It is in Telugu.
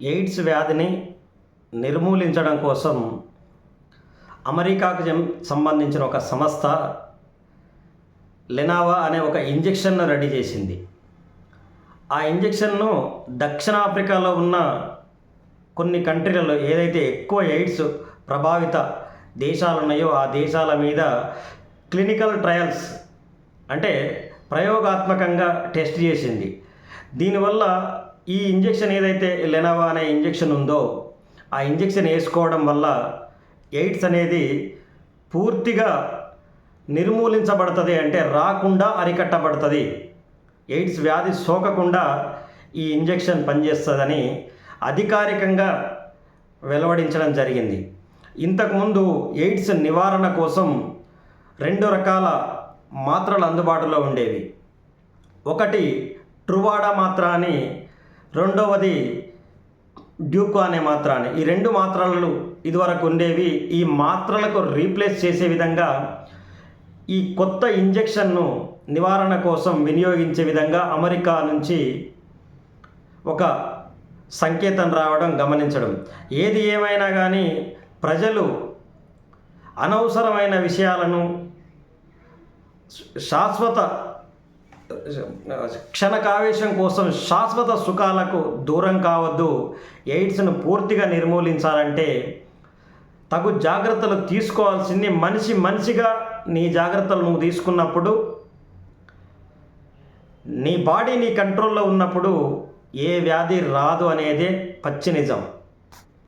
ఎయిడ్స్ వ్యాధిని నిర్మూలించడం కోసం అమెరికాకు సంబంధించిన ఒక సంస్థ లెనావా అనే ఒక ఇంజెక్షన్ను రెడీ చేసింది. ఆ ఇంజెక్షన్ను దక్షిణాఫ్రికాలో ఉన్న కొన్ని కంట్రీలలో ఏదైతే ఎక్కువ ఎయిడ్స్ ప్రభావిత దేశాలు ఉన్నాయో ఆ దేశాల మీద క్లినికల్ ట్రయల్స్ అంటే ప్రయోగాత్మకంగా టెస్ట్ చేసింది. దీనివల్ల ఈ ఇంజెక్షన్ ఏదైతే లెనోవా అనే ఇంజెక్షన్ ఉందో ఆ ఇంజెక్షన్ వేసుకోవడం వల్ల ఎయిడ్స్ అనేది పూర్తిగా నిర్మూలించబడుతుంది అంటే రాకుండా అరికట్టబడుతుంది. ఎయిడ్స్ వ్యాధి సోకకుండా ఈ ఇంజెక్షన్ పనిచేస్తుందని అధికారికంగా వెలువడించడం జరిగింది. ఇంతకుముందు ఎయిడ్స్ నివారణ కోసం రెండు రకాల మాత్రలు అందుబాటులో ఉండేవి. ఒకటి ట్రువాడా మాత్ర అని రెండవది డ్యూకో అనే మాత్ర అని ఈ రెండు మాత్రలు ఇదివరకు ఉండేవి. ఈ మాత్రలకు రీప్లేస్ చేసే విధంగా ఈ కొత్త ఇంజెక్షన్ను నివారణ కోసం వినియోగించే విధంగా అమెరికా నుంచి ఒక సంకేతం రావడం గమనించడం. ఏది ఏమైనా కానీ ప్రజలు అనవసరమైన విషయాలను శాశ్వత క్షణకావేశం కోసం శాశ్వత సుఖాలకు దూరం కావద్దు. ఎయిడ్స్ను పూర్తిగా నిర్మూలించాలంటే తగు జాగ్రత్తలు తీసుకోవాల్సింది మనిషి మనిషిగా నీ జాగ్రత్తలు నువ్వు తీసుకున్నప్పుడు నీ బాడీ నీ కంట్రోల్లో ఉన్నప్పుడు ఏ వ్యాధి రాదు అనేదే పచ్చి నిజం.